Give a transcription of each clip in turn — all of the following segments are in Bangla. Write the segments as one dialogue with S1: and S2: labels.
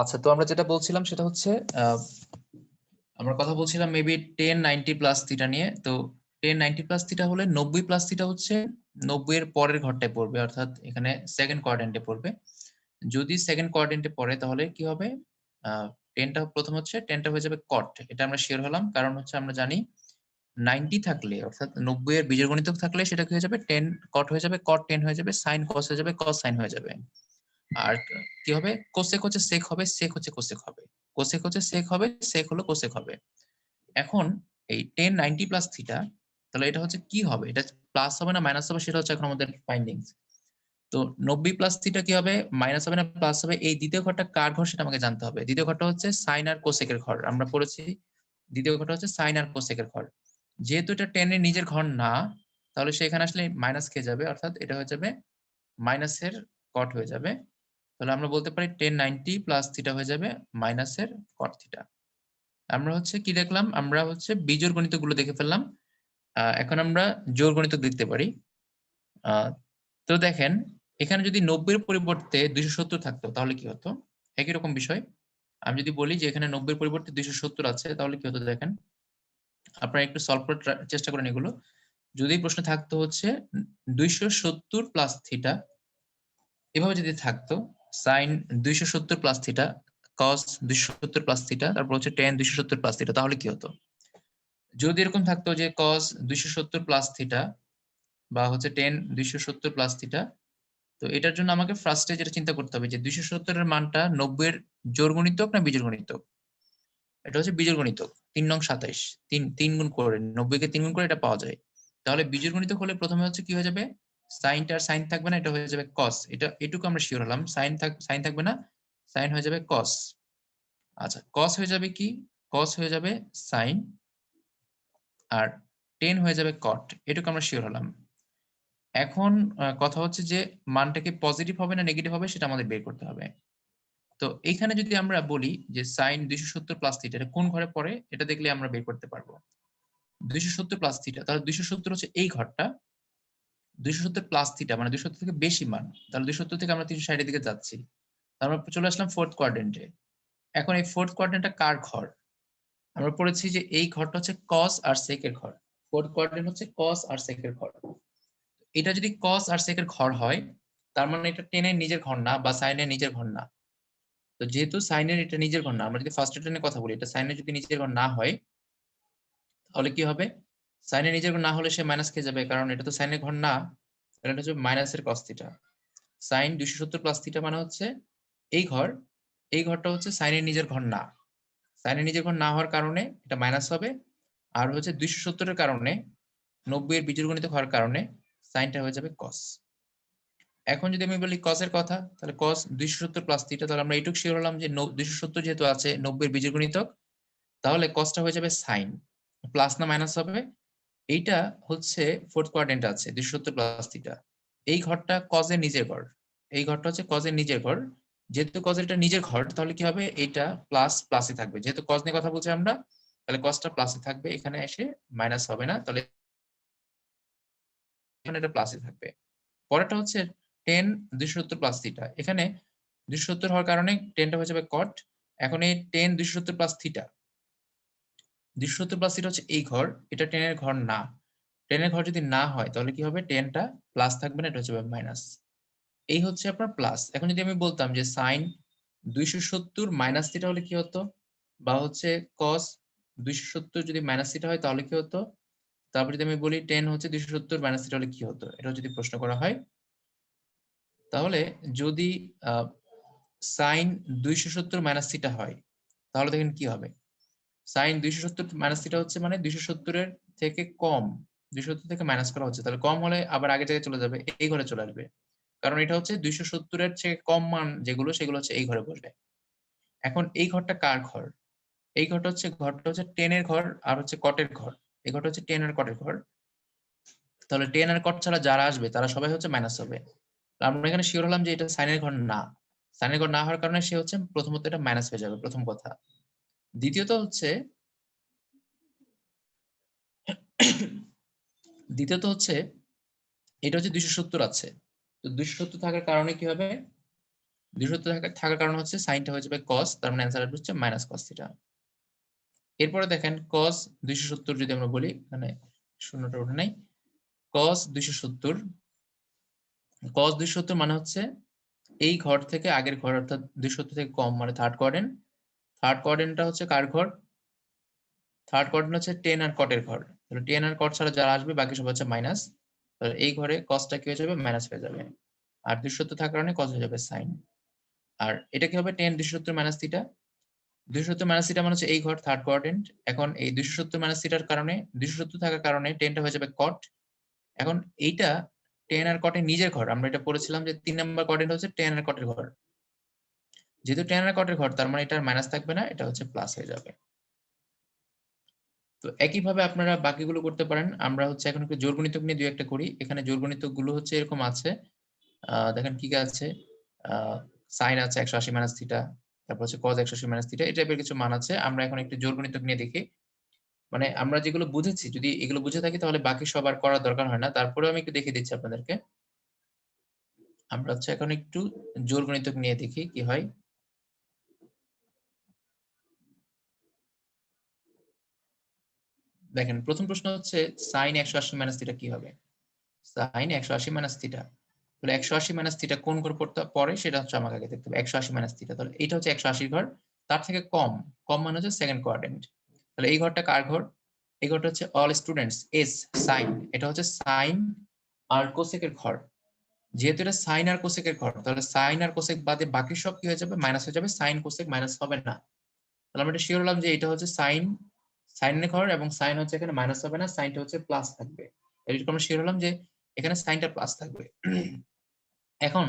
S1: আচ্ছা তো আমরা যেটা বলছিলাম সেটা হচ্ছে আমরা কথা বলছিলাম maybe tan ninety plus theta নিয়ে। তো টেন নাইনটি প্লাস থিটা হলে নব্বই প্লাস থিটা হচ্ছে নব্বই এর পরের ঘরটায় পড়বে, অর্থাৎ এখানে সেকেন্ড কোয়াড্রেন্টে পড়বে। যদি সেকেন্ড কোয়াড্রেন্টে পড়ে তাহলে কি হবে? টেনটা প্রথম হচ্ছে টেনটা হয়ে যাবে কট এটা আমরা শেয়ার হলাম, কারণ হচ্ছে আমরা জানি নাইনটি থাকলে, অর্থাৎ নব্বই এর বীজের গণিতক থাকলে সেটা কি হয়ে যাবে? টেন কট হয়ে যাবে কট টেন হয়ে যাবে সাইন কস হয়ে যাবে কস সাইন হয়ে যাবে। আর কি হবে? কোসেক হচ্ছে সেক হবে সেক হচ্ছে কোসেক হবে। কোসেক হচ্ছে সেক হবে সেক হলো কোসেক হবে। এখন এই টেন নাইনটি প্লাস থিটা তাহলে এটা হচ্ছে কি হবে? এটা প্লাস হবে না মাইনাস হবে সেটা হচ্ছে এখন আমাদের ফাইন্ডিংস তো নব্বই প্লাস থিটা কি হবে? মাইনাস হবে না প্লাস হবে? এই দ্বিতীয় ঘরটা কার ঘর সেটা আমাকে জানতে হবে। দ্বিতীয় ঘরটা হচ্ছে সাইন আর কোসেকের ঘর। আমরা পড়েছি, দ্বিতীয় ঘরটা হচ্ছে সাইন আর কোসেকের ঘর। যেহেতু এটা টেন এর নিজের ঘর না, তাহলে সেখানে আসলে মাইনাস খেয়ে যাবে? অর্থাৎ এটা হয়ে যাবে মাইনাসের কট হয়ে যাবে তাহলে আমরা বলতে পারি টেন নাইনটি প্লাস থিটা হয়ে যাবে মাইনাসের কট থিটা। আমরা হচ্ছে কি দেখলাম? আমরা হচ্ছে বিজোর গণিতগুলো দেখে ফেললাম। এখন আমরা জোর গণিত দেখতে পারি। তো দেখেন, এখানে যদি নব্বইয়ের পরিবর্তে দুইশো সত্তর থাকতো, তাহলে কি হতো? একই রকম বিষয়। আমি যদি বলি যে এখানে নব্বইয়ের পরিবর্তে দুইশো সত্তর আছে, তাহলে কি হতো দেখেন? আপনারা একটু সলভ করার চেষ্টা করেন এগুলো। যদি প্রশ্ন থাকতো হচ্ছে দুইশো সত্তর প্লাস থিটা এভাবে যদি থাকতো সাইন দুইশো সত্তর প্লাস থিটা কস দুইশো সত্তর প্লাস থিটা তারপর হচ্ছে টেন দুইশো সত্তর প্লাস থিটা তাহলে কি হতো? যদি এরকম থাকতো যে কস দুইশো সত্তর প্লাস থিটা বা হচ্ছে টেন দুইশো সত্তর প্লাস থিটা তো এটার জন্য আমাকে ফার্স্টে যেটা চিন্তা করতে হবে যে দুইশো সত্তরের মানটা নব্বই এর জোর গণিতক না বীজের গণিতক এটা হচ্ছে বীজের গণিতক তিন নং সাতাইশ, তিন তিন গুণ করে নব্বই কে তিন গুণ করে এটা পাওয়া যায়। তাহলে বীজের গণিতক হলে প্রথমে হচ্ছে কি হয়ে যাবে? সাইনটা সাইন থাকবে না, এটা হয়ে যাবে কস এটা, এটুকু আমরা শিওর হলাম। সাইন থাক, সাইন থাকবে না, সাইন হয়ে যাবে কস আচ্ছা কস হয়ে যাবে কি? কস হয়ে যাবে সাইন আর টেন হয়ে যাবে কট এটুকু আমরা শিওর হলাম। এখন কথা হচ্ছে যে, মানটা কি পজিটিভ হবে না নেগেটিভ হবে সেটা আমাদের বের করতে হবে। তো এইখানে যদি আমরা বলি যে সাইন দুইশো সত্তর প্লাস থিটা এটা কোন ঘরে পড়ে? এটা দেখলে আমরা বের করতে পারব। দুইশো সত্তর প্লাস থিটা তাহলে দুইশো সত্তর হচ্ছে এই ঘরটা। দুইশো সত্তর প্লাস থিটা মানে দুইশো থেকে বেশি মান। তাহলে দুইশো সত্তর থেকে আমরা তিনশো ষাটের দিকে যাচ্ছি। তারপর চলে আসলাম ফোর্থ কোয়াড্রেন্টে এখন এই ফোর্থ কোয়াড্রেন্টটা কার ঘর? আমরা পড়েছি যে এই ঘরটা হচ্ছে কস আর সেকের ঘর। ফোর্থ কোয়াড্রেন্ট হচ্ছে কস আর সেকের ঘর। এটা যদি কস আর সেকের ঘর হয়, তার মানে এটা টেনের নিজের ঘর না বা সাইনের নিজের ঘর না। তো যেহেতু সাইনের এটা নিজের ঘর না, আমরা যদি ফার্স্ট টেনের কথা বলি, এটা সাইনের যদি নিজের ঘর না হয়, তাহলে কি হবে? সাইনের নিজের ঘর না হলে সে মাইনাস খেয়ে যাবে, কারণ এটা তো সাইনের ঘর না। এটা হচ্ছে মাইনাসের কস থিটা সাইন দুইশো সত্তর প্লাস থিটা মানে হচ্ছে এই ঘর, এই ঘরটা হচ্ছে সাইনের নিজের ঘর না। সাইনের নিজের ঘর না হওয়ার কারণে এটা মাইনাস হবে। আর হচ্ছে দুইশো সত্তরের কারণে নব্বই এর বীজগণিত হওয়ার কারণে সাইনটা হয়ে যাবে কস এখন যদি আমি বলি কসের কথা, তাহলে কস দুইশো সত্তর প্লাস থিটা তাহলে আমরা এইটুকু শিওর হলাম যে দুইশো সত্তর যেহেতু আছে নব্বই এর বীজগণিতক তাহলে কসটা হয়ে যাবে সাইন। প্লাস না মাইনাস হবে এইটা হচ্ছে ফোর্থ কোয়াড্রেন্ট আছে দুইশো সত্তর প্লাস থিটা এই ঘরটা কজের নিজের ঘর। এই ঘরটা হচ্ছে কজের নিজের ঘর। যেহেতু কজের এটা নিজের ঘর, তাহলে কি হবে? এইটা প্লাস প্লাসে থাকবে। যেহেতু কজ নিয়ে কথা বলছি আমরা, তাহলে কজটা প্লাসে থাকবে। এখানে এসে মাইনাস হবে না, তাহলে এখানে এটা প্লাসে থাকবে। পরেরটা হচ্ছে টেন দুইশো সত্তর প্লাস থিটা এখানে দুইশো সত্তর হওয়ার কারণে টেনটা হয়ে যাবে কট এখন এই টেন দুইশো সত্তর প্লাস থিটা দুইশো সত্তর প্লাস থিটা হচ্ছে এই ঘর, এটা টেনের ঘর না। টেনের ঘর যদি না হয়, তাহলে কি হবে? টেনটা প্লাস থাকবে না, এটা হচ্ছে মাইনাস এই হচ্ছে আপনার প্লাস এখন যদি আমি বলতাম যে সাইন দুইশো সত্তর মাইনাস থিটা হলে কি হতো? বা হচ্ছে কস দুইশো সত্তর যদি মাইনাস থিটা হয়, তাহলে কি হতো? তারপর যদি আমি বলি টেন হচ্ছে দুইশো সত্তর মাইনাস থিটা হলে কি হতো? এটা যদি প্রশ্ন করা হয়। তাহলে যদি সাইন দুইশো সত্তর মাইনাস থিটা হয়, তাহলে দেখেন কি হবে? সাইন দুইশো সত্তর মাইনাস থিটা হচ্ছে মানে দুইশো সত্তরের থেকে কম, দুইশো সত্তর থেকে মাইনাস করা হচ্ছে। তাহলে কম হলে আবার আগে জায়গায় চলে যাবে, এই ঘরে চলে আসবে। কারণ এটা হচ্ছে দুইশো সত্তরের থেকে কম মান যেগুলো, সেগুলো হচ্ছে এই ঘরে বসবে। এখন এই ঘরটা কার ঘর? এই ঘরটা হচ্ছে ঘরটা হচ্ছে টেনের ঘর আর হচ্ছে কটের ঘর। এই ঘরটা হচ্ছে টেন আর কটের ঘর। তাহলে টেন আর কট ছাড়া যারা আসবে, তারা সবাই হচ্ছে মাইনাস হবে। আমরা এখানে শিওর হলাম যে এটা সাইনের ঘর না। সাইনের ঘর না হওয়ার কারণে সে হচ্ছে প্রথমত এটা মাইনাস হয়ে যাবে, প্রথম কথা। দ্বিতীয়ত হচ্ছে দ্বিতীয়ত হচ্ছে, এটা হচ্ছে দুইশো সত্তর আছে। তো দুইশো সত্তর থাকার কারণে কি হবে? দুইশো সত্তর থাকার কারণ হচ্ছে সাইনটা হয়ে যাবে কস তার মানে অ্যান্সার হচ্ছে মাইনাস কস থিটা এরপরে দেখেন কস দুইশো সত্তর যদি আমরা বলি মানে শূন্যটা ওঠে নাই। কস দুইশো সত্তর কস দুইশো সত্তর মানে হচ্ছে এই ঘর থেকে আগের ঘর, অর্থাৎ দুইশো সত্তর থেকে কম মানে থার্ড কোয়ার্ডেন্ট থার্ড কোয়ার্ডেন্টটা হচ্ছে কার ঘর? থার্ড কোয়ার্ডেন্ট হচ্ছে টেন আর কটের ঘর। তাহলে টেন আর কট ছাড়া যারা আসবে, বাকি সব হচ্ছে মাইনাস তাহলে এই ঘরে কসটা কি হয়ে যাবে? মাইনাস হয়ে যাবে। আর সত্তর থাকার কারণে কস হয়ে যাবে সাইন আর এটা কি হবে? টেন সত্তর মাইনাস থিটা দুইশো সত্তর মাইনাস থিটা মানে হচ্ছে এই ঘর থার্ড কোয়ার্ডেন্ট এখন এই দুইশো সত্তর মাইনাস থিটার কারণে দুইশো সত্তর থাকার কারণে টেনটা হয়ে যাবে কট এখন এইটা টেন আর কটের নিজের ঘর। আমরা এটা পড়েছিলাম যে তিন নাম্বার কোয়ার্ডেন্ট হচ্ছে টেন আর কটের ঘর। যেহেতু টেন আর কটের ঘর, তার মানে এটার মাইনাস থাকবে না, এটা হচ্ছে প্লাস হয়ে যাবে। তো একইভাবে আপনারা বাকিগুলো করতে পারেন। আমরা হচ্ছে এখন একটু জোরগণিতক নিয়ে দুই একটা করি। এখানে জোরগণিতকগুলো হচ্ছে এরকম আছে। দেখেন কি আছে? সাইন আছে একশো আশি মাইনাস থিটা তারপর হচ্ছে কজ একশো আশি মাইনাস থিটা এই টাইপের কিছু মান আছে। আমরা এখন একটু জোরগণিতক নিয়ে দেখি। মানে আমরা যেগুলো বুঝেছি, যদি এগুলো বুঝে থাকি তাহলে বাকি সবার করার দরকার হয় না। তারপরেও আমি একটু দেখিয়ে দিচ্ছি আপনাদেরকে। আমরা হচ্ছে এখন একটু জোরগণিতক নিয়ে দেখি কি হয়। দেখেন, প্রথম প্রশ্ন হচ্ছে সাইন একশো আশি মাইনাস থিটা কি হবে? সাইন একশো আশি মাইনাস থিটা তাহলে একশো আশি মাইনাস থিটা কোন ঘর পরে সেটা হচ্ছে আমাকে আগে দেখতে হবে, একশো আশি মাইনাস থিটা তাহলে এটা হচ্ছে একশো আশির ঘর, তার থেকে কম কম মানে হচ্ছে সেকেন্ড কোয়ার্ডেন্ট তাহলে এই ঘরটা কার ঘর? এই ঘরটা হচ্ছে অল স্টুডেন্টস এস সাইন এটা হচ্ছে সাইন আর কোসেকের ঘর। যেহেতু এটা সাইন আর কোসেকের ঘর, তাহলে সাইন আর কোসেক বাদে বাকি সব কি হয়ে যাবে? মাইনাস হয়ে যাবে সাইন কোসেক মাইনাস হবে না। তাহলে আমরা এটা শিওর হলাম যে এটা হচ্ছে সাইন সাইনের ঘর এবং সাইন হচ্ছে এখানে মাইনাস হবে না, সাইনটা হচ্ছে প্লাস থাকবে। আমরা শিওর হলাম যে এখানে সাইনটা প্লাস থাকবে। এখন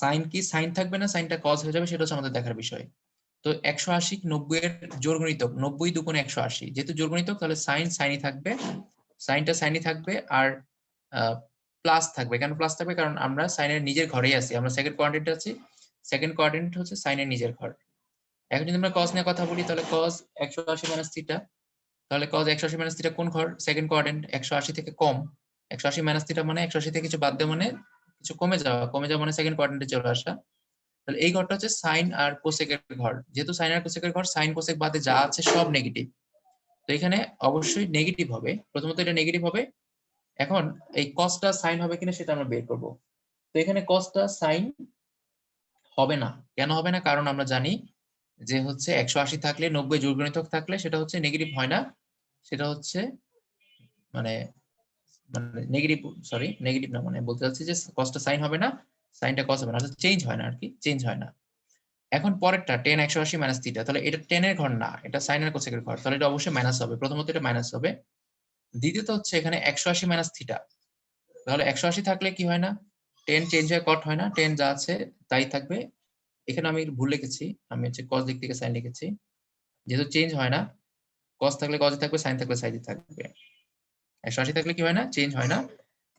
S1: সাইন কি সাইন থাকবে না সাইনটা কজ হয়ে যাবে সেটা হচ্ছে আমাদের দেখার বিষয়। তো একশো আশি নব্বই এর জোরগণিতক নব্বই দুগুণে একশো আশি। যেহেতু জোরগণিতক তাহলে সাইন সাইনই থাকবে, সাইনটা সাইনই থাকবে আর প্লাস থাকবে। কেন প্লাস থাকবে? কারণ আমরা সাইনের নিজের ঘরেই আছি, আমরা সেকেন্ড কোয়ার্ডিনেট আছি। সেকেন্ড কোয়ার্ডিনেট হচ্ছে সাইনের নিজের ঘর। এখন যদি আমরা কজ নিয়ে কথা বলি, তাহলে কজ একশো আশি মাইনাস থিটা তাহলে কজ একশো আশি মাইনাস থিটা কোন ঘর? সেকেন্ড কোয়ার্ডেন্ট একশো আশি থেকে কম। একশো আশি মাইনাস থিটা মানে একশো আশি থেকে কিছু বাদ দেওয়া মানে কিছু কমে যাওয়া। কমে যাওয়া মানে সেকেন্ড কোয়ার্ডেন্টে চলে আসা। তাহলে এই ঘরটা হচ্ছে সাইন আর কোসেকের ঘর। যেহেতু সাইন আর কোসেকের ঘর সাইন কোসেক বাদে যা আছে সব নেগেটিভ তো এখানে অবশ্যই নেগেটিভ হবে। প্রথমত এটা নেগেটিভ হবে। এখন এই কসটা সাইন হবে কিনা সেটা আমরা বের করব। তো এখানে কসটা সাইন হবে না। কেন হবে না? কারণ আমরা জানি যে হচ্ছে একশো আশি থাকলে, নব্বই জোরগণিতক থাকলে সেটা হচ্ছে নেগেটিভ হয় না। সেটা হচ্ছে মানে মানে নেগেটিভ সরি নেগেটিভ না মানে বলতে চাচ্ছি যে কসটা সাইন হবে না সাইনটা কস হবে না চেঞ্জ হয় না আর কি চেঞ্জ হয় না। এখন পরেরটা টেন একশো আশি মাইনাস থিটা তাহলে এটা টেনের ঘর না, এটা সাইনের কোসেকের ঘর, তাহলে এটা অবশ্যই মাইনাস হবে, প্রথমত এটা মাইনাস হবে। দ্বিতীয়ত হচ্ছে এখানে একশো আশি মাইনাস থিটা তাহলে একশো আশি থাকলে কি হয় না টেন চেঞ্জ হয় কট হয় না টেন যা আছে তাই থাকবে এখানে আমি ভুল লিখেছি। আমি হচ্ছে কস দিক থেকে সাইন লিখেছি। যেহেতু চেঞ্জ হয় না কস থাকলে কজে থাকবে সাইন থাকলে সাইডে থাকবে। একশো আশি থাকলে কি হয় না? চেঞ্জ হয় না।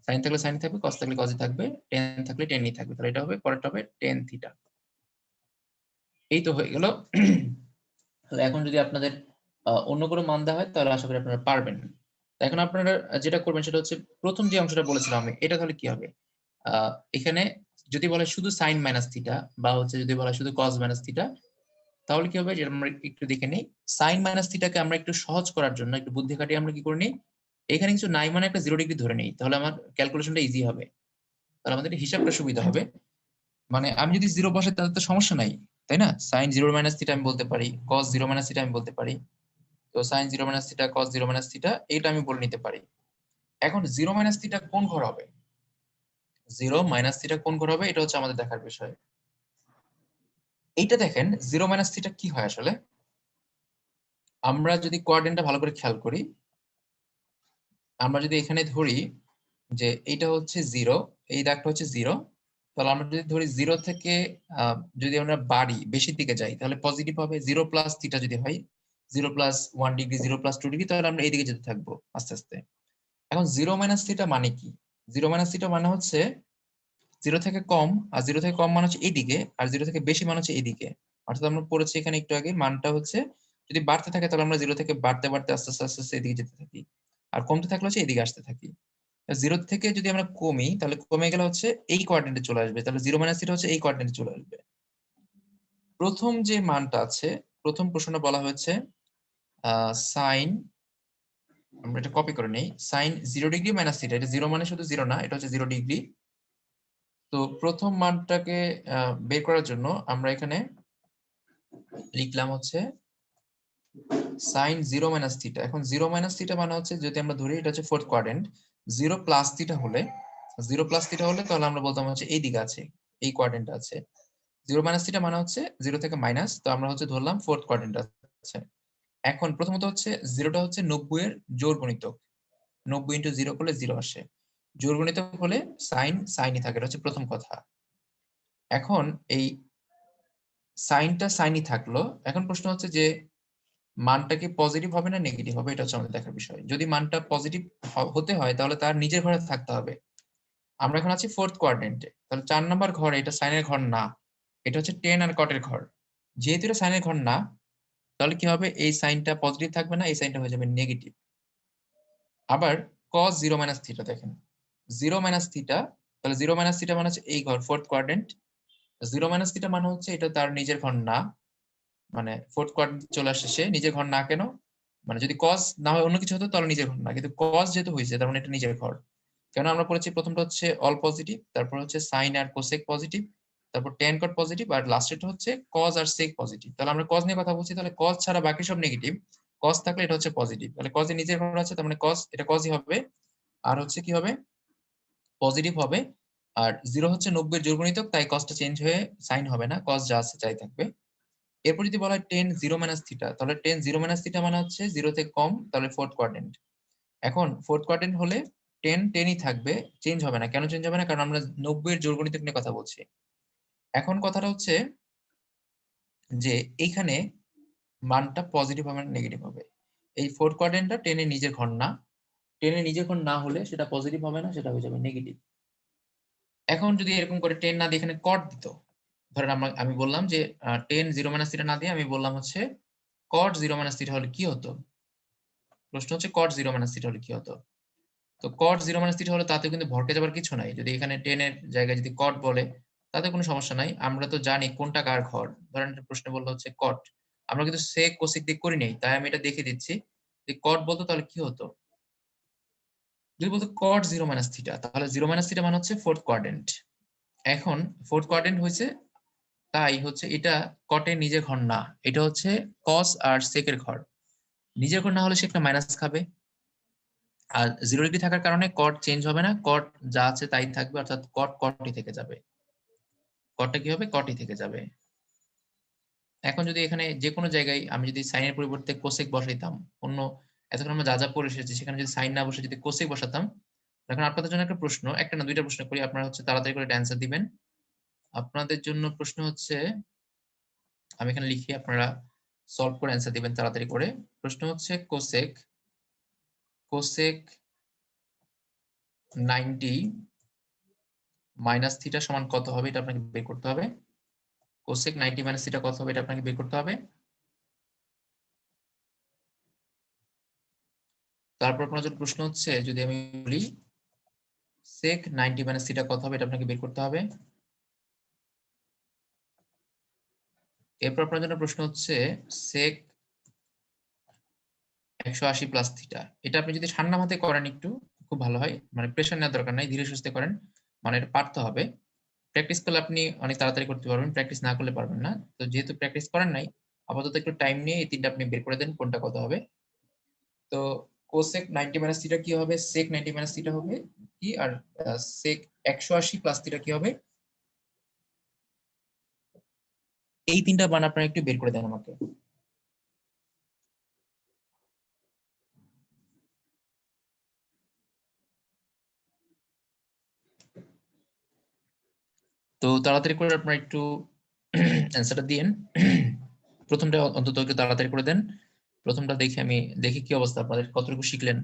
S1: সাইন থাকলে সাইন থাকবে কস থাকলে কজে থাকবে টেন থাকলে টেনই থাকবে। তাহলে এটা হবে, পরেরটা হবে টেন থিটা এই তো হয়ে গেল। এখন যদি আপনাদের অন্য কোনো মান দেওয়া হয়, তাহলে আশা করি আপনারা পারবেন। এখন আপনারা যেটা করবেন, সেটা হচ্ছে প্রথম যে অংশটা বলেছিলাম আমি, এটা তাহলে কি হবে? এখানে যদি বলে শুধু সাইন মাইনাস থিটা বা হচ্ছে যদি বলে শুধু কজ মাইনাস থিটা তাহলে কি হবে? যেটা আমরা একটু দেখে নিই। সাইন মাইনাস থিটাকে আমরা একটু সহজ করার জন্য, একটু বুদ্ধি খাটিয়ে আমরা কি করে নিই? এখানে কিছু নাই মানে একটা জিরো ডিগ্রি ধরে নিই। তাহলে আমার ক্যালকুলেশনটা ইজি হবে। তাহলে আমাদের হিসাবটা সুবিধা হবে। মানে আমি যদি জিরো বসে তাহলে তো সমস্যা নাই, তাই না? সাইন জিরো মাইনাস থিটা আমি বলতে পারি কস জিরো মাইনাস থিটা আমি বলতে পারি। তো sine zero minus theta cos zero minus theta এটা আমি বলে নিতে পারি। এখন জিরো মাইনাস থিটা কোন ঘর হবে? জিরো মাইনাস থিটা কোন ঘর হবে, এটা হচ্ছে আমাদের দেখার বিষয়। এইটা দেখেন জিরো মাইনাস থিটা কি হয় আসলে? আমরা যদি কোয়ার্ডেন্টটা ভালো করে খেয়াল করি, আমরা যদি এখানে ধরি যে এইটা হচ্ছে জিরো এই দাগটা হচ্ছে জিরো তাহলে আমরা যদি ধরি জিরো থেকে যদি আমরা বাড়ি, বেশির দিকে যাই, তাহলে পজিটিভ হবে জিরো প্লাস থিটা যদি হয় zero plus one degree zero plus two degree তাহলে আমরা এইদিকে যেতে থাকব, আস্তে আস্তে। এখন জিরো মাইনাস থিটা মানে কি? জিরো মাইনাস থিটা মানে হচ্ছে জিরো থেকে কম, আর জিরো থেকে কম মানে হচ্ছে এইদিকে, আর জিরো থেকে বেশি মানে হচ্ছে এইদিকে। অর্থাৎ আমরা পড়েছি এখানে একটু আগে, মানটা হচ্ছে যদি বাড়তে থাকে তাহলে আমরা জিরো থেকে বাড়তে বাড়তে আস্তে আস্তে আস্তে আস্তে এদিকে যেতে থাকি। আর কমতে থাকলে হচ্ছে এদিকে আসতে থাকি। জিরো থেকে যদি আমরা কমি, তাহলে কমে গেলে হচ্ছে এই কোয়ার্ডেন্টে চলে আসবে। তাহলে জিরো মাইনাস থিটা হচ্ছে এই কোয়ার্ডেন্টে চলে আসবে। প্রথম যে মানটা আছে, প্রথম প্রশ্নটা বলা হয়েছে সাইন আমরা এটা কপি করে নেই। Sine zero degree minus theta এটা জিরো মানে শুধু জিরো না, এটা হচ্ছে জিরো ডিগ্রি তো প্রথম মানটাকে বের করার জন্য আমরা এখানে লিখলাম হচ্ছে সাইন জিরো মাইনাস থিটা এখন জিরো মাইনাস থিটা মানে হচ্ছে যদি আমরা ধরি, এটা হচ্ছে fourth quadrant zero plus theta হলে জিরো প্লাস থিটা হলে তাহলে আমরা বলতাম হচ্ছে এই দিকে আছে, এই কোয়াড্রেন্ট আছে। জিরো মাইনাস থিটা মানে হচ্ছে জিরো থেকে মাইনাস তো আমরা হচ্ছে ধরলাম ফোর্থ কোয়াড্রেন্ট আছে। এখন প্রথমত হচ্ছে জিরোটা হচ্ছে নব্বই এর জোর গণিতক। নব্বই ইন্টু জিরো করলে জিরো আসে। জোর গণিতক হলে সাইন সাইনই থাকে, এটা হচ্ছে প্রথম কথা। এখন এই সাইনটা সাইনই থাকল, এখন প্রশ্ন হচ্ছে যে মানটা কি পজিটিভ হবে না নেগেটিভ হবে, এটা হচ্ছে আমাদের দেখার বিষয়। যদি মানটা পজিটিভ হতে হয়, তাহলে তার নিজের ঘরে থাকতে হবে। আমরা এখন আছি ফোর্থ কোয়াড্রেন্টে তাহলে চার নাম্বার ঘর, এটা সাইনের ঘর না। এটা হচ্ছে টেন আর কটের ঘর। যেহেতু এটা সাইনের ঘর না তাহলে কি হবে? এই সাইনটা পজিটিভ থাকবে না, এই সাইনটা হয়ে যাবে নেগেটিভ আবার cos জিরো মাইনাস থিটা দেখেন। জিরো মাইনাস থিটা তাহলে জিরো মাইনাস থিটা মানে হচ্ছে এই ঘর fourth quadrant zero minus theta মানে হচ্ছে এটা তার নিজের ঘর না। মানে ফোর্থ কোয়াড্রেন্ট চলে আসছে সে, নিজের ঘর না কেন? মানে যদি cos না হয় অন্য কিছু হতো, তাহলে নিজের ঘর না। কিন্তু cos যেহেতু হয়েছে, তার মানে এটা নিজের ঘর। কেন আমরা পড়েছি? প্রথমটা হচ্ছে অল পজিটিভ তারপর হচ্ছে সাইন আর কোসেক পজিটিভ তারপর টেন কট পজিটিভ আর লাস্টেরটা হচ্ছে কজ আর সেক পজিটিভ তাহলে আমরা কজ নিয়ে কথা বলছি, তাহলে কজ ছাড়া বাকি সব নেগেটিভ কজ থাকলে এটা হচ্ছে পজিটিভ তাহলে কজে নিজের ঘর আছে, তার মানে কজ এটা কজই হবে। আর হচ্ছে কি হবে? পজিটিভ হবে। আর জিরো হচ্ছে নব্বই জোরগণিতক তাই কজটা চেঞ্জ হয়ে সাইন হবে না। কজ যা আছে তাই থাকবে। এরপর যদি বলা হয় টেন জিরো মাইনাস থিটা তাহলে টেন জিরো মাইনাস থিটা মানে হচ্ছে জিরো থেকে কম, তাহলে ফোর্থ কোয়াড্রেন্ট এখন ফোর্থ কোয়াড্রেন্ট হলে টেন টেনই থাকবে চেঞ্জ হবে না। কেন চেঞ্জ হবে না? কারণ আমরা নব্বই এর জোরগণিতক নিয়ে কথা বলছি। এখন কথাটা হচ্ছে যে এইখানে মানটা পজিটিভ হবে না নেগেটিভ হবে? এই ফোর্থ কোয়াড্রেন্টটা টেনে নিজের ঘর না, টেনে নিজের ঘর না হলে সেটা পজিটিভ হবে না, সেটা হয়ে যাবে নেগেটিভ এখন যদি এরকম করে টেন না দিয়ে এখানে কট দিত, ধরেন আমরা, আমি বললাম যে টেন জিরো মাইনাস থিটা না দিয়ে আমি বললাম হচ্ছে কট জিরো মাইনাস থিটা হলে কি হতো? প্রশ্ন হচ্ছে কট জিরো মাইনাস থিটা হলে কি হতো? তো কট জিরো মাইনাস থিটা হলে তাতে কিন্তু ভরকে যাবার কিছু নাই। যদি এখানে টেনের জায়গায় যদি কট বলে তাতে কোনো সমস্যা নাই। আমরা তো জানি কোনটা কার ঘর। ধরেন প্রশ্ন বলল হচ্ছে কট আমরা কিন্তু সেক কোসেক দিক করি নাই, তাই আমি এটা দেখে দিচ্ছি। যে কট বলতো তাহলে কি হতো? যদি বলতো কট জিরো মাইনাস থিটা তাহলে জিরো মাইনাস থিটা মানে হচ্ছে ফোর্থ কোয়াড্রেন্ট এখন ফোর্থ কোয়াড্রেন্ট হয়েছে, তাই হচ্ছে এটা কটের নিজের ঘর না, এটা হচ্ছে কস আর সেকের ঘর। নিজের ঘর না হলে সে একটা মাইনাস খাবে। আর জিরো ডিগ্রি থাকার কারণে কট চেঞ্জ হবে না। কট যা আছে তাই থাকবে, অর্থাৎ কট কটই থেকে যাবে। কটটা কি হবে? কটই থেকে যাবে? এখন যদি এখানে যে কোনো জায়গায় আমি যদি সাইনের পরিবর্তে কোসেক বসাইতাম, অন্য এতক্ষণ আমরা যা যা পড়ে এসেছি, সেখানে যদি সাইন না বসে যদি কোসেক বসাতাম, এখন আপনাদের জন্য একটা প্রশ্ন, একটা না দুইটা প্রশ্ন করি, আপনারা হচ্ছে তাড়াতাড়ি করে অ্যান্সার দিবেন। আপনাদের জন্য প্রশ্ন হচ্ছে, আমি এখানে লিখি, আপনারা সলভ করে অ্যান্সার দিবেন তাড়াতাড়ি করে। প্রশ্ন হচ্ছে cosec cosec ninety minus theta সমান কত হবে এটা আপনাকে বের করতে হবে। কোসেক নাইনটি মাইনাস থিটা কত হবে এটা আপনাকে বের করতে হবে। তারপর আপনার জন্য প্রশ্ন হচ্ছে, যদি আমি বলি সেক নাইনটি মাইনাস থিটা কত হবে এটা আপনাকে বের করতে হবে। এরপর আপনার জন্য প্রশ্ন হচ্ছে সেক একশো আশি প্লাস থিটা এটা আপনি যদি ঠান্ডা মাথায় করেন একটু, খুব ভালো হয়। মানে প্রেশার নেওয়ার দরকার নাই, ধীরে সুস্থে করেন। মানে এটা পারতে হবে। প্র্যাকটিস করলে আপনি অনেক তাড়াতাড়ি করতে পারবেন প্র্যাকটিস না করলে পারবেন না। তো যেহেতু প্র্যাকটিস করেন নাই, আপাতত একটু টাইম নিয়ে এই তিনটা আপনি বের করে দেন, কোনটা কত হবে। তো কোসেক নাইনটি মাইনাস থিটা কি হবে? সেক নাইনটি মাইনাস থিটা হবে কি? আর সেক একশো আশি প্লাস থিটা কি হবে? এই তিনটা মান আপনারা একটু বের করে দেন আমাকে। তো তাড়াতাড়ি করে আপনারা একটু অ্যান্সারটা দিয়েন প্রথমটা অন্তত তাড়াতাড়ি করে দেন। প্রথমটা দেখে আমি, দেখি কি অবস্থা, আপনাদের কতটুকু শিখলেন?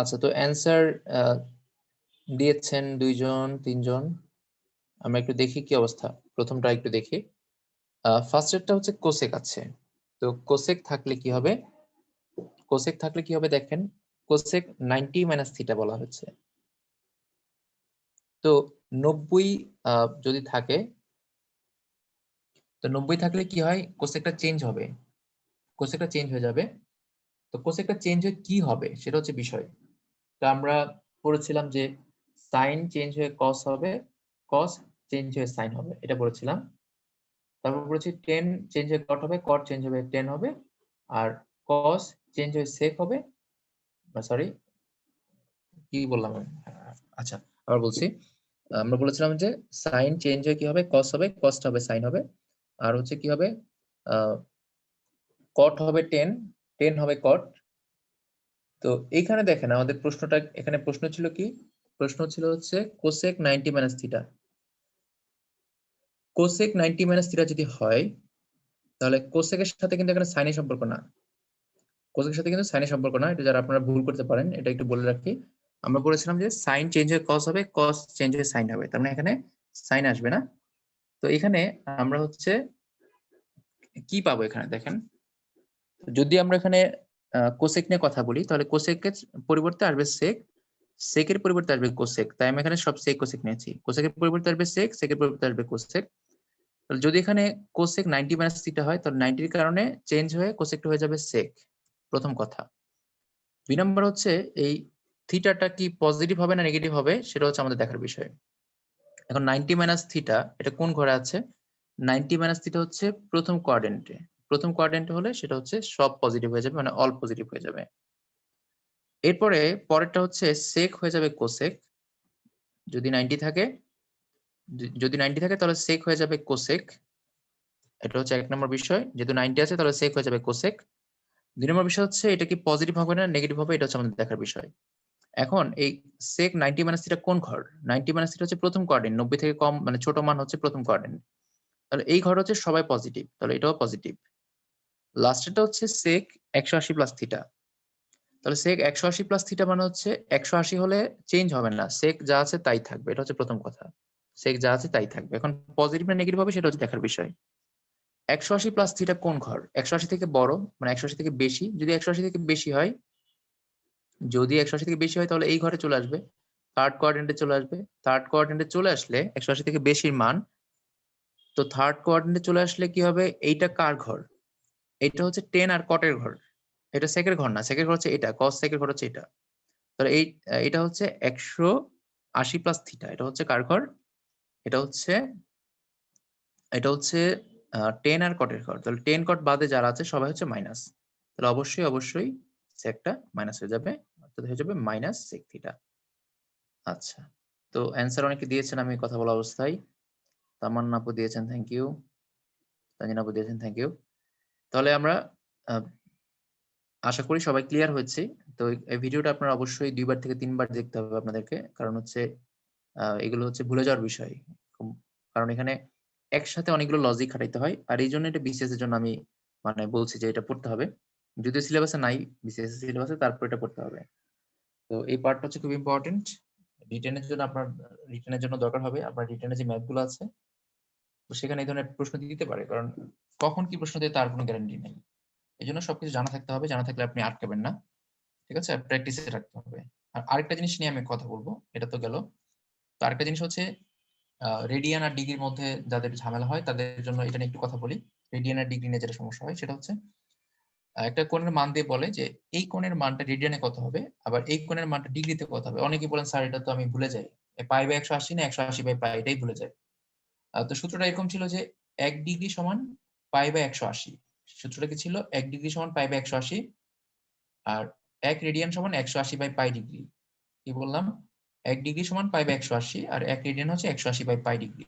S1: আচ্ছা তো অ্যান্সার দিয়েছেন দুইজন, তিনজন। আমরা একটু দেখি কি অবস্থা। প্রথমটা একটু দেখি। ফার্স্ট এরটা হচ্ছে কোসেক আছে। তো কোসেক থাকলে কি হবে? কোসেক থাকলে কি হবে দেখেন? কোসেক নাইনটি মাইনাস থিটা বলা হচ্ছে। তো নব্বই যদি থাকে, তো নব্বই থাকলে কি হয়? কোসেকটা চেঞ্জ হবে। কোসেকটা চেঞ্জ হয়ে যাবে। তো কোসেকটা চেঞ্জ হয়ে কি হবে? সেটা হচ্ছে বিষয়। তো আমরা পড়েছিলাম যে সাইন চেঞ্জ হয়ে কস হবে কস চেঞ্জ হয়ে সাইন হবে। এটা পড়েছিলাম। তারপর বলেছি টেন চেঞ্জ হয়ে কট হবে কট চেঞ্জ হবে টেন হবে, আর কস চেঞ্জ হয়ে সেক হবে সরি কি বললাম? আচ্ছা আবার বলছি, আমরা বলেছিলাম যে সাইন চেঞ্জ হয়ে কি হবে? কস হবে কস্ট হবে সাইন হবে, আর হচ্ছে কি হবে? কট হবে টেন টেন হবে কট তো এইখানে দেখেন, আমাদের প্রশ্নটা, এখানে প্রশ্ন ছিল কি? প্রশ্ন ছিল হচ্ছে cosec ninety minus theta cosec ninety minus theta যদি হয়, তাহলে কোসেকের সাথে কিন্তু এখানে সাইনের সম্পর্ক না। কোসেকের সাথে কিন্তু সাইনের সম্পর্ক না, এটা যারা আপনারা ভুল করতে পারেন, এটা একটু বলে রাখি। আমরা বলেছিলাম যে সাইন চেঞ্জ হয়ে কস হবে কস চেঞ্জ হয়ে সাইন হবে, তার মানে এখানে সাইন আসবে না। তো এখানে আমরা হচ্ছে কি পাবো এখানে, দেখেন। যদি আমরা এখানে কোসেক নিয়ে কথা বলি, তাহলে কোসেকের পরিবর্তে আসবে সেক সেকের পরিবর্তে আসবে কোসেক তাই আমি এখানে সব সেক কোসেক নিয়েছি। কোসেকের পরিবর্তে আসবে সেক সেকের পরিবর্তে আসবে কোসেক তাহলে যদি এখানে কোসেক নাইনটি মাইনাস থিটা হয়, তাহলে নাইনটির কারণে চেঞ্জ হয়ে কোসেকটা হয়ে যাবে সেক প্রথম কথা। দুই নম্বর হচ্ছে এই থিটাটা কি পজিটিভ হবে না নেগেটিভ হবে, সেটা হচ্ছে আমাদের দেখার বিষয়। এখন নাইনটি মাইনাস থিটা এটা কোন ঘরে আছে? নাইনটি মাইনাস থিটা হচ্ছে প্রথম কোয়ার্ডেন্টে প্রথম কোয়াড্রেন্টে হলে সেটা হচ্ছে সব পজিটিভ হয়ে যাবে মানে অল পজিটিভ হয়ে যাবে। এরপরে পরেরটা হচ্ছে সেক হয়ে যাবে কোসেক যদি নাইনটি থাকে যদি নাইনটি থাকে তাহলে সেক হয়ে যাবে কোসেক এটা হচ্ছে এক নম্বর বিষয়। যেহেতু নাইনটি আছে তাহলে সেক হয়ে যাবে কোসেক দুই নম্বর বিষয় হচ্ছে এটা কি পজিটিভ হবে না নেগেটিভ হবে, এটা হচ্ছে আমাদের দেখার বিষয়। এখন এই সেক নাইনটি মাইনাস থিটা কোন ঘর? নাইনটি মাইনাস থিটা হচ্ছে প্রথম কোয়ার্ডিন নব্বই থেকে কম মানে ছোট মান হচ্ছে প্রথম কোয়ার্ডিন তাহলে এই ঘর হচ্ছে সবাই পজিটিভ তাহলে এটাও পজিটিভ লাস্টেরটা হচ্ছে সেক একশো আশি প্লাস থিটা তাহলে সেক একশো আশি প্লাস থিটা মানে হচ্ছে একশো আশি হলে চেঞ্জ হবে না। সেক যা আছে তাই থাকবে, এটা হচ্ছে প্রথম কথা। সেক যা আছে তাই থাকবে। এখন পজিটিভ না নেগেটিভ হবে সেটা হচ্ছে দেখার বিষয়। একশো আশি প্লাস থিটা কোন ঘর? একশো আশি থেকে বড় মানে একশো আশি থেকে বেশি। যদি একশো আশি থেকে বেশি হয়, যদি একশো আশি থেকে বেশি হয় তাহলে এই ঘরে চলে আসবে। থার্ড কোয়ার্ডেন্টে চলে আসবে। থার্ড কোয়ার্ডেন্টে চলে আসলে একশো আশি থেকে বেশির মান, তো থার্ড কোয়ার্ডেন্টে চলে আসলে কি হবে? এইটা কার ঘর? এটা হচ্ছে টেন আর কটের ঘর। এটা সেকের ঘর না সেকের ঘর হচ্ছে এটা কস সেকের ঘর হচ্ছে এটা। তাহলে এই, এটা হচ্ছে একশো আশি প্লাস থিটা এটা হচ্ছে কার ঘর? এটা হচ্ছে এটা হচ্ছে টেন আর কটের ঘর। তাহলে টেন কট বাদে যারা আছে, সবাই হচ্ছে মাইনাস তাহলে অবশ্যই অবশ্যই সেকটা মাইনাস হয়ে যাবে, অর্থাৎ হয়ে যাবে মাইনাস সেক থিটা আচ্ছা তো অ্যান্সার অনেকে দিয়েছেন, আমি কথা বলা অবস্থায়। তামান্না আপু দিয়েছেন থ্যাংক ইউ তাজিন আপু দিয়েছেন থ্যাংক ইউ তাহলে আমরা আশা করি সবাই ক্লিয়ার হয়েছে। তো এই- ভিডিওটা আপনারা অবশ্যই দুইবার থেকে তিনবার দেখতে হবে আপনাদেরকে। কারণ হচ্ছে এগুলো হচ্ছে ভুলে যাওয়ার বিষয়। কারণ এখানে একসাথে অনেকগুলো লজিক খাটাইতে হয়। আর এই জন্য এটা বিসিএস এর জন্য আমি মানে বলছি যে এটা পড়তে হবে। যদিও সিলেবাসে নাই বিসিএস সিলেবাসে তারপর এটা পড়তে হবে। তো এই পার্টটা হচ্ছে খুব ইম্পর্টেন্ট রিটেনের জন্য আপনার রিটেনের জন্য দরকার হবে। আপনার রিটেনের যে ম্যাথগুলো আছে, তো সেখানে এই ধরনের প্রশ্ন দিতে পারে। কারণ কখন কি প্রশ্ন দেয় তার কোনো গ্যারান্টি নেই। এই জন্য সবকিছু জানা থাকতে হবে। জানা থাকলে আপনি আটকাবেন না। ঠিক আছে? প্র্যাকটিসে রাখতে হবে। আর আরেকটা জিনিস নিয়ে আমি কথা বলব। এটা তো গেল। আরেকটা জিনিস হচ্ছে রেডিয়ান আর ডিগ্রির মধ্যে যাদের ঝামেলা হয়, তাদের জন্য এটা নিয়ে একটু কথা বলি। রেডিয়ান আর ডিগ্রি নিয়ে যেটা সমস্যা হয়, সেটা হচ্ছে একটা কোণের মান দিয়ে বলে যে, এই কোণের মানটা রেডিয়ানে কত হবে, আবার এই কোণের মানটা ডিগ্রিতে কত হবে। অনেকে বলেন, স্যার, এটা তো আমি ভুলে যাই। পাই বাই একশো আশি না, একশো আশি বাই পাই, এটাই ভুলে যায় তো সূত্রটা এরকম ছিল যে, এক ডিগ্রি সমান পাই বাই একশো আশি। সূত্রটা কি ছিল? এক ডিগ্রি সমান পাই বাই একশো আশি, আর এক রেডিয়ান সমান একশো আশি বাই পাই ডিগ্রি। কি বললাম? এক ডিগ্রি সমান পাই একশো আশি আর এক রেডিয়ান হচ্ছে একশো আশি বাই পাই ডিগ্রি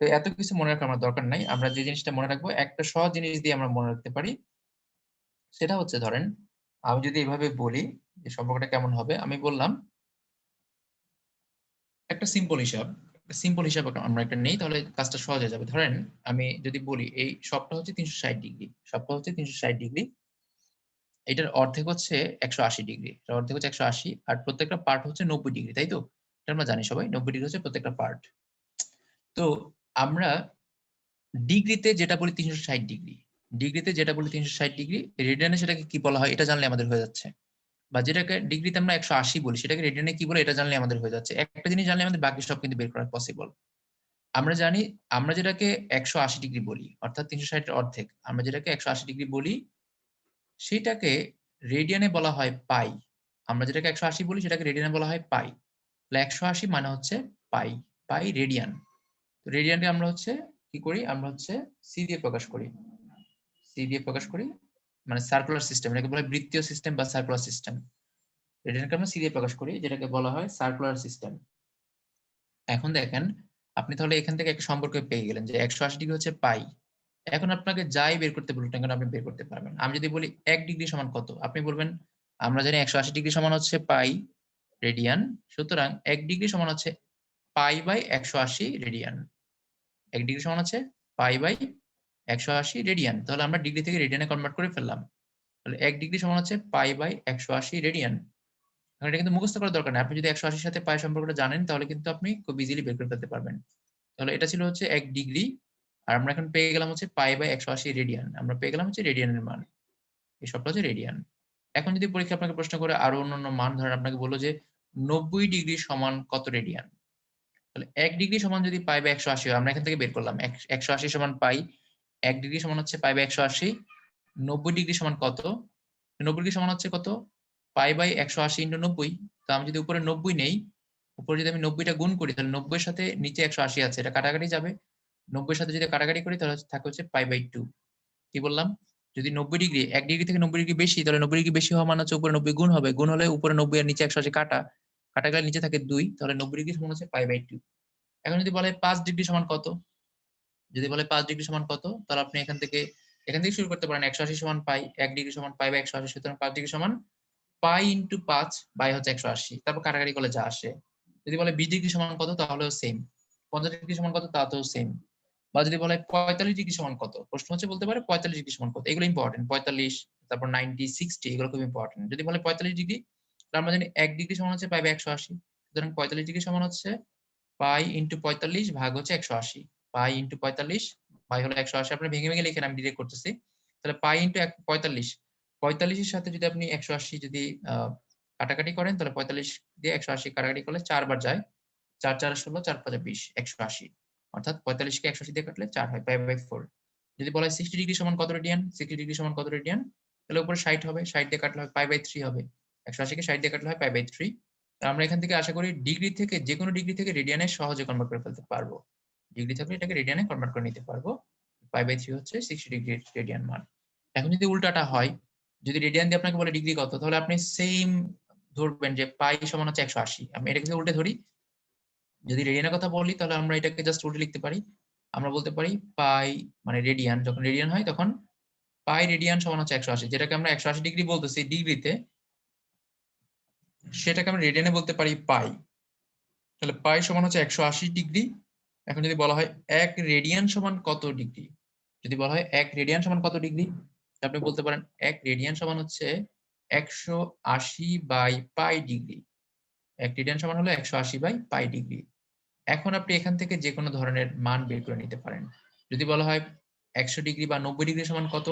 S1: তো এত কিছু মনে রাখার আমার দরকার নাই। আমরা যে জিনিসটা মনে রাখব, একটা সহজ জিনিস দিয়ে আমরা মনে রাখতে পারি, সেটা হচ্ছে ধরেন, আমি যদি এভাবে বলি যে সম্পর্কটা কেমন হবে, আমি বললাম, একটা সিম্পল হিসাব সিম্পল হিসাব আমরা একটা নেই, তাহলে কাজটা সহজ হয়ে যাবে। ধরেন, আমি যদি বলি, এই সবটা হচ্ছে তিনশো ষাট ডিগ্রি সবটা হচ্ছে তিনশো ষাট ডিগ্রি এটার অর্ধেক হচ্ছে একশো আশি ডিগ্রি এটার অর্ধেক হচ্ছে একশো আশি, আর প্রত্যেকটা পার্ট হচ্ছে নব্বই ডিগ্রি তাই তো? এটা আমরা জানি সবাই, নব্বই ডিগ্রি হচ্ছে প্রত্যেকটা পার্ট তো আমরা ডিগ্রিতে যেটা বলি তিনশো ষাট ডিগ্রি ডিগ্রিতে যেটা বলি তিনশো ষাট ডিগ্রি রেডিয়ানে সেটাকে কি বলা হয় এটা জানলে আমাদের হয়ে যাচ্ছে। বা যেটাকে ডিগ্রিতে আমরা একশো আশি বলি, সেটাকে রেডিয়ানে কি বলে এটা জানলে আমাদের হয়ে যাচ্ছে। একটা জিনিস জানলে আমাদের বাকি সব কিন্তু বের করা পসিবল আমরা জানি, আমরা যেটাকে একশো আশি ডিগ্রি বলি, অর্থাৎ তিনশো ষাটের অর্ধেক, আমরা যেটাকে একশো আশি ডিগ্রি বলি সেটাকে রেডিয়ানে বলা হয় পাই আমরা যেটাকে একশো আশি বলি, সেটাকে রেডিয়ানে বলা হয় পাই তাহলে একশো আশি মানে হচ্ছে পাই পাই রেডিয়ান রেডিয়ানকে আমরা হচ্ছে কি করি? আমরা হচ্ছে সি দিয়ে প্রকাশ করি। সি দিয়ে প্রকাশ করি মানে সার্কুলার সিস্টেম এটাকে বলা হয় বৃত্তীয় সিস্টেম বা সার্কুলার সিস্টেম রেডিয়ানকে আমরা সি দিয়ে প্রকাশ করি, যেটাকে বলা হয় সার্কুলার সিস্টেম এখন দেখেন, আপনি তাহলে এখান থেকে একটা সম্পর্ক পেয়ে গেলেন যে একশো আশি ডিগ্রি হচ্ছে পাই এখন আপনাকে যাই বের করতে বলুন কেন, আপনি বের করতে পারবেন। আমি যদি বলি এক ডিগ্রি সমান কত? আপনি বলবেন, আমরা জানি একশো আশি ডিগ্রি সমান হচ্ছে পাই রেডিয়ান, সুতরাং এক ডিগ্রি সমান হচ্ছে পাই বাই একশো আশি রেডিয়ান। এক ডিগ্রি সমান হচ্ছে পাই বাই একশো আশি রেডিয়ান। তাহলে আমরা ডিগ্রি থেকে রেডিয়ানে কনভার্ট করে ফেললাম। তাহলে এক ডিগ্রি সমান হচ্ছে পাই বাই একশো আশি রেডিয়ান। এটা কিন্তু মুখস্থ করার দরকার নেই। আপনি যদি একশো আশির সাথে পাই সম্পর্কটা জানেন, তাহলে কিন্তু আপনি খুব ইজিলি বের করে ফেলতে পারবেন। তাহলে এটা ছিল হচ্ছে এক ডিগ্রি আর আমরা এখন পেয়ে গেলাম হচ্ছে পাই বাই একশো আশি রেডিয়ান। আমরা পেয়ে গেলাম হচ্ছে রেডিয়ানের মান। এই সবটা হচ্ছে রেডিয়ান। এখন যদি পরীক্ষা আপনাকে প্রশ্ন করে আরও অন্যান্য মান, ধরেন আপনাকে বলল যে নব্বই ডিগ্রি সমান কত রেডিয়ান? তাহলে এক ডিগ্রি সমান যদি পাই বাই একশো আশি হয়, আমরা এখান থেকে বের করলাম। এক- একশো আশি সমান পাই, এক ডিগ্রি সমান হচ্ছে পাই বাই একশো আশি, নব্বই ডিগ্রি সমান কত? নব্বই ডিগ্রি সমান হচ্ছে কত? পাই বাই একশো আশি ইন্টু নব্বই। তো আমি যদি উপরে নব্বই নেই, উপরে যদি আমি নব্বইটা গুণ করি, তাহলে নব্বইয়ের সাথে নিচে একশো আশি আছে, এটা কাটাকাটি যাবে। নব্বইয়ের সাথে যদি কাটাকাটি করি, তাহলে থাকে হচ্ছে পাই বাই টু। কি বললাম? যদি নব্বই ডিগ্রি, এক ডিগ্রি থেকে নব্বই ডিগ্রি বেশি, তাহলে নব্বই ডিগ্রি বেশি হওয়া মানে হচ্ছে উপরে নব্বই গুণ হবে। গুণ হলে উপরে নব্বই আর নিচে একশো আশি কাটা। কাটা গেলে নিচে থাকে দুই, তাহলে নব্বই ডিগ্রি সমান হচ্ছে পাই বাই টু। এখন যদি বলে পাঁচ ডিগ্রি সমান কত? যদি বলে পাঁচ ডিগ্রি সমান কত? তাহলে আপনি এখান থেকে এখান থেকে শুরু করতে পারেন একশো আশি সমান পাই, এক ডিগ্রি সমান পাই বা একশো আশি, সুতরাং পাঁচ ডিগ্রি সমান পাই ইন্টু পাঁচ বাই হচ্ছে একশো আশি। তারপর কাটাকাটি করলে যা আসে। যদি বলে বিশ ডিগ্রি সমান কত? তাহলেও সেম পঞ্চাশ ডিগ্রি সমান কত? তাতেও সেম বা যদি বলে পঁয়তাল্লিশ ডিগ্রি সমান কত? প্রশ্ন হচ্ছে বলতে পারে পঁয়তাল্লিশ ডিগ্রি সমান কত? এগুলো ইম্পর্টেন্ট পঁয়তাল্লিশ, তারপর নাইনটি সিক্সটি এগুলো খুব ইম্পর্টেন্ট যদি বলে পঁয়তাল্লিশ ডিগ্রি, তাহলে আমরা জানি এক ডিগ্রি সমান হচ্ছে পাই একশো আশি। সুতরাং পঁয়তাল্লিশ ডিগ্রি সমান হচ্ছে পাই ইন্টু পঁয়তাল্লিশ ভাগ হচ্ছে একশো আশি। পাই ইন্টু পঁয়তাল্লিশ পাই হলো একশো আশি। আপনি ভেঙে ভেঙে লিখেন আমি ডিরেক্ট করতেছি। তাহলে পাই ইন্টু এক, পঁয়তাল্লিশ। পঁয়তাল্লিশের সাথে যদি আপনি একশো আশি যদি কাটাকাটি করেন, তাহলে পঁয়তাল্লিশ দিয়ে একশো আশি কাটাকাটি করলে চারবার যায়। চার চার, ষোলো, চার, পাঁচ বিশ। একশো আশি। অর্থাৎ পঁয়তাল্লিশকে একশো আশি দিয়ে কাটলে চার হয় পাই বাই ফোর যদি বলা হয় সিক্সটি ডিগ্রি সমান কত রেডিয়ান সিক্সটি ডিগ্রি সমান কত রেডিয়ান তাহলে উপরে ষাট হবে, ষাট দিয়ে কাটলে হয় পাই বাই থ্রি হবে। একশো আশিকে ষাট দিয়ে কাটলে হয় পাই বাই থ্রি আমরা এখান থেকে আশা করি ডিগ্রি থেকে যে কোনো ডিগ্রি থেকে রেডিয়ানে সহজে কনভার্ট করে ফেলতে পারব। ডিগ্রি থাকলে এটাকে রেডিয়ানে কনভার্ট করে নিতে পারব। পাই বাই থ্রি হচ্ছে সিক্সটি ডিগ্রি রেডিয়ান মান। এখন যদি উল্টাটা হয়, যদি রেডিয়ান দিয়ে আপনাকে বলে ডিগ্রি কত, তাহলে আপনি সেম ধরবেন যে পাই সমান হচ্ছে একশো আশি। আমি এটাকে উল্টে ধরি যদি রেডিয়ানের কথা বলি, তাহলে আমরা এটাকে জাস্ট উল্টে লিখতে পারি। আমরা বলতে পারি পাই মানে রেডিয়ান যখন রেডিয়ান হয় তখন পাই রেডিয়ান সমান হচ্ছে একশো আশি। যেটাকে আমরা একশো আশি ডিগ্রি বলতেছি ডিগ্রিতে সেটাকে আমরা রেডিয়ানে বলতে পারি পাই। তাহলে পাই সমান হচ্ছে একশো আশি ডিগ্রি এখন যদি বলা হয় এক রেডিয়ান সমান কত ডিগ্রি যদি বলা হয় এক রেডিয়ান সমান কত ডিগ্রি আপনি বলতে পারেন এক রেডিয়ান সমান হচ্ছে একশো আশি বাই পাই ডিগ্রি রেডিয়ান সমান হলো একশো আশি বাই পাই ডিগ্রি। এখন আপনি এখান থেকে যে কোনো ধরনের মান বের করে নিতে পারেন। যদি বলা হয় একশো ডিগ্রি বা নব্বই ডিগ্রি সমান কত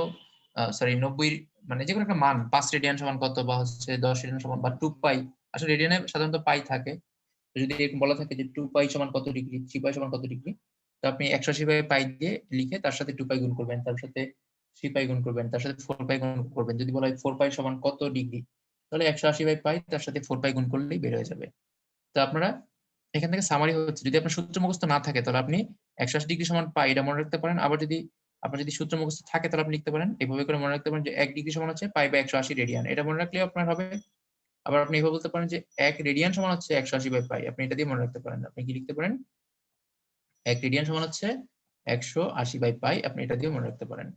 S1: সরি নব্বই মানে যে কোনো একটা মান, পাঁচ রেডিয়ান সমান কত বা হচ্ছে দশ রেডিয়ান সমান বা টু পাই, আসলে রেডিয়ানে সাধারণত পাই থাকে। যদি এরকম বলা থাকে যে টু পাই সমান কত ডিগ্রি, থ্রি পাই সমান কত ডিগ্রি, তো আপনি একশো আশি বাই পাই দিয়ে লিখে তার সাথে টু পাই গুণ করবেন, তার সাথে থ্রি পাই গুণ করবেন, তার সাথে ফোর পাই গুণ করবেন। যদি বলা হয় ফোর পাই সমান কত ডিগ্রি তাহলে একশো আশি বাই পাই তার সাথে ফোর পাই গুণ করলেই বের হয়ে যাবে। তো আপনারা এখান থেকে সামারি হচ্ছে, যদি আপনার সূত্র মুখস্থ না থাকে তাহলে আপনি একশো আশি ডিগ্রি সমান পাই এটা মনে রাখতে পারেন। আবার যদি আপনার যদি সূত্র মুখস্থ থাকে তাহলে আপনি লিখতে পারেন, এভাবে করে মনে রাখতে পারেন যে এক ডিগ্রি সমান হচ্ছে পাই বা একশো আশি রেডিয়ান এটা মনে রাখলে আপনার হবে। আবার আপনি এভাবে বলতে পারেন যে এক রেডিয়ান সমান হচ্ছে একশো আশি বাই পাই আপনি এটা দিয়ে মনে রাখতে পারেন। আপনি কি লিখতে পারেন? এক রেডিয়ান সমান হচ্ছে একশো আশি বাই পাই আপনি এটা দিয়ে মনে রাখতে পারেন।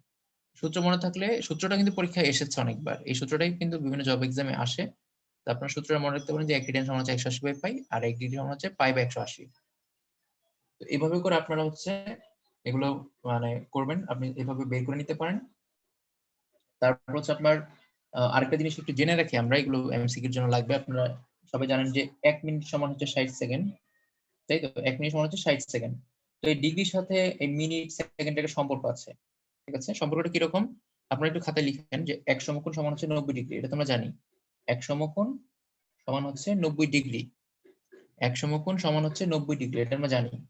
S1: সূত্র মনে থাকলে, সূত্রটা কিন্তু পরীক্ষায় এসেছে অনেকবার। এই সূত্রটাই কিন্তু বিভিন্ন জব এক্সামে আসে। তো আপনার সূত্রটা মনে রাখতে পারেন যে, এক রেডিয়ান সমান হচ্ছে একশো আশি বাই পাই আর এক ডিগ্রি সমান হচ্ছে পাই বা একশো আশি। তো এইভাবে করে আপনারা হচ্ছে এগুলো মানে করবেন। আপনি এভাবে বের করে নিতে পারেন। তারপর হচ্ছে আপনার আরেকটা জিনিস একটু জেনে রাখি আমরা, এগুলো এমসিকিউর জন্য লাগবে। আপনারা সবাই জানেন যে, এক মিনিট সমান হচ্ছে ষাট সেকেন্ড তাই তো? এক মিনিট সমান হচ্ছে ষাট সেকেন্ড তো এই ডিগ্রির সাথে এই মিনিট সেকেন্ড একটা সম্পর্ক আছে। ঠিক আছে? সম্পর্কটা কীরকম? আপনারা একটু খাতায় লিখেন যে এক সমকোণ সমান হচ্ছে নব্বই ডিগ্রি, এটা তোমরা জানি। এক সমকোণ সমান হচ্ছে নব্বই ডিগ্রি। এক সমকোণ সমান হচ্ছে নব্বই ডিগ্রি, এটা আমরা জানি।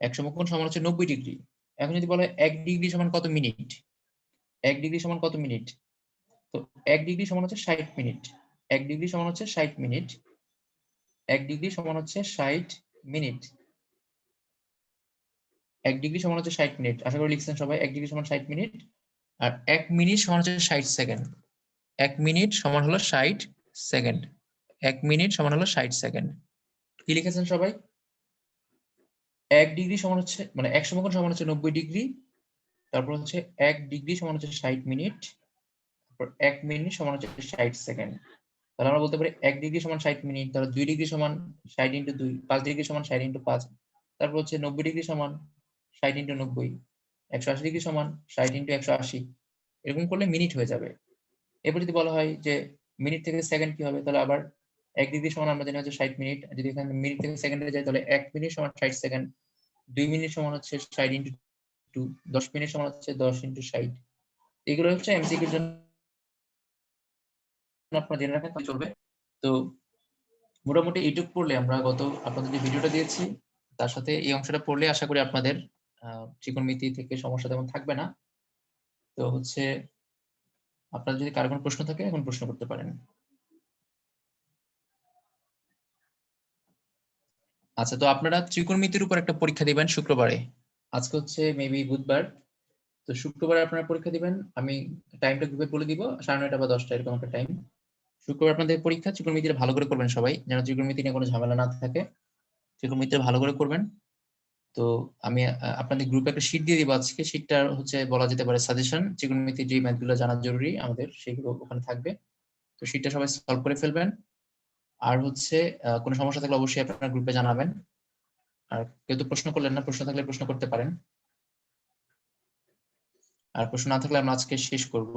S1: এক সমকোণ সমান হচ্ছে নব্বই ডিগ্রি। এখন যদি বলা এক ডিগ্রি সমান কত মিনিট? এক ডিগ্রি সমান কত মিনিট? তো এক ডিগ্রি সমান হচ্ছে ষাট মিনিট। এক ডিগ্রি সমান হচ্ছে ষাট মিনিট। এক ডিগ্রি সমান হচ্ছে ষাট মিনিট। এক ডিগ্রি সমান হচ্ছে ষাট মিনিট। আশা করি লিখছেন সবাই, এক ডিগ্রি সমান ষাট মিনিট আর এক মিনিট সমান হচ্ছে ষাট সেকেন্ড। এক মিনিট সমান হলো ষাট সেকেন্ড। এক মিনিট সমান হলো ষাট সেকেন্ড। কি লিখেছেন সবাই? এক ডিগ্রি সমান হচ্ছে মানে এক সমকোণ সমান হচ্ছে নব্বই ডিগ্রি, তারপর হচ্ছে এক ডিগ্রি সমান হচ্ছে ষাট মিনিট, তারপর এক মিনিট সমান হচ্ছে ষাট সেকেন্ড। তাহলে আমরা বলতে পারি এক ডিগ্রি সমান ষাট মিনিট, তাহলে দুই ডিগ্রি সমান ষাট ইন্টু দুই, পাঁচ ডিগ্রি সমান ষাট ইন্টু পাঁচ, তারপর হচ্ছে নব্বই ডিগ্রি সমান ষাট ইন্টু নব্বই, একশো আশি ডিগ্রি সমান ষাট ইন্টু একশো আশি। এরকম করলে মিনিট হয়ে যাবে। এরপর যদি বলা হয় যে মিনিট থেকে সেকেন্ড কি হবে, তাহলে আবার এক ডিগ্রি সমান আমরা জানি হচ্ছে ষাট মিনিট যদি এখানে মিনিট থেকে সেকেন্ডে যাই, তাহলে এক মিনিট সমান ষাট সেকেন্ড দুই মিনিট সমান হচ্ছে ষাট ইন্টু টু দশ মিনিট সমান হচ্ছে দশ ইন্টু ষাট। এগুলো হচ্ছে এমসিকিউর জন্য আপনারা জেনে রাখেন চলবে। তো মোটামুটি এইটুক পড়লে আমরা গত আপনাদের যে ভিডিওটা দিয়েছি, তার সাথে এই অংশটা পড়লে আশা করি আপনাদের ত্রিকোণমিতি থেকে সমস্যা তেমন থাকবে না। তো হচ্ছে আপনার যদি কারও কোনো প্রশ্ন থাকে এখন প্রশ্ন করতে পারেন। আচ্ছা তো আপনারা ত্রিকোণমিতির উপর একটা পরীক্ষা দিবেন শুক্রবারে। আজকে হচ্ছে মেবি বুধবার। তো শুক্রবার আপনারা পরীক্ষা দিবেন। আমি টাইমটা গ্রুপে বলে দিব। সাড়ে নয়টা বা দশটা এরকম একটা টাইম শুক্রবার আপনাদের পরীক্ষা। ত্রিকোণমিতিটা ভালো করে করবেন সবাই। যেন ত্রিকোণমিতি নিয়ে কোনো ঝামেলা না থাকে। ত্রিকোণমিতিটা ভালো করে করবেন। তো আমি আপনাদের গ্রুপে একটা শীট দিয়ে দিব আজকে। শীটটা হচ্ছে বলা যেতে পারে সাজেশন ত্রিকোণমিতির যে ম্যাথগুলো জানা জরুরি আমাদের, সেগুলো ওখানে থাকবে। তো শীটটা সবাই সলভ করে ফেলবেন। আর হচ্ছে কোনো সমস্যা থাকলে অবশ্যই আপনার গ্রুপে জানাবেন। আর কেউ তো প্রশ্ন করলেন না, প্রশ্ন থাকলে প্রশ্ন করতে পারেন। আর প্রশ্ন না থাকলে আমরা আজকে শেষ করব।